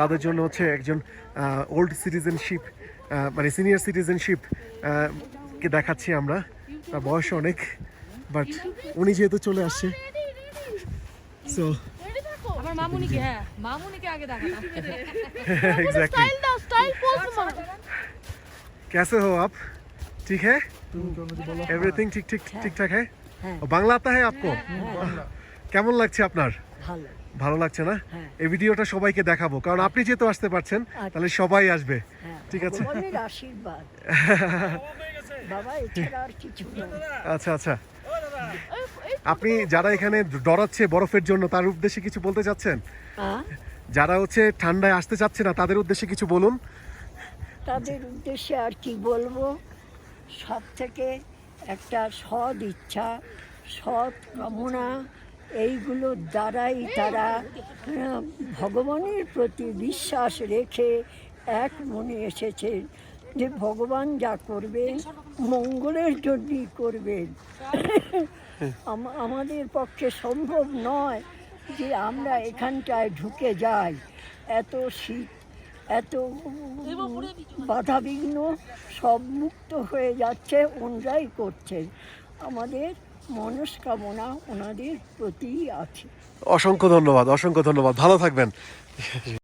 তাদের জন্য হচ্ছে একজন ওল্ড সিটিজেনশিপ মানে সিনিয়র সিটিজেনশিপ কে দেখাচ্ছি আমরা। তার বয়স অনেক বাট উনি যেহেতু চলে আসছে। সো कैसे हो আপ ঠিক হ্যাঁ। এভরিথিং ঠিক ঠিক ঠিকঠাক হ্যাঁ। বাংলা আতা হ্যাঁ আপকো কেমন লাগছে আপনার? ভালো লাগছে না? এই ভিডিওটা সবাইকে দেখাবো কারণ আপনি যেহেতু আসতে পারছেন তাহলে সবাই আসবে হ্যাঁ ঠিক আছে? আশীর্বাদ। আর কিছু আচ্ছা আচ্ছা। আপনি যারা এখানে ডরাচ্ছে বরফের জন্য তার উদ্দেশ্যে কিছু বলতে চাচ্ছেন? হ্যাঁ যারা হচ্ছে ঠান্ডায় আসতে চাচ্ছে না তাদের উদ্দেশ্যে কিছু বলুন। তাদের উদ্দেশ্যে আর কি বলব? সব থেকে একটা সদ ইচ্ছা সৎ কামনা এইগুলোর দ্বারাই তারা ভগবানের প্রতি বিশ্বাস রেখে এক মনে এসেছে যে ভগবান যা করবেন মঙ্গলের জন্যই করবেন আমাদের পক্ষে সম্ভব নয় যে আমরা এখানটায় ঢুকে যাই। এত শীত, এত বাধাবিঘ্ন সব মুক্ত হয়ে যাচ্ছে, ওনরাই করছেন। আমাদের মনস্কামনা ওনাদের প্রতি আছে। অসংখ্য ধন্যবাদ অসংখ্য ধন্যবাদ। ভালো থাকবেন।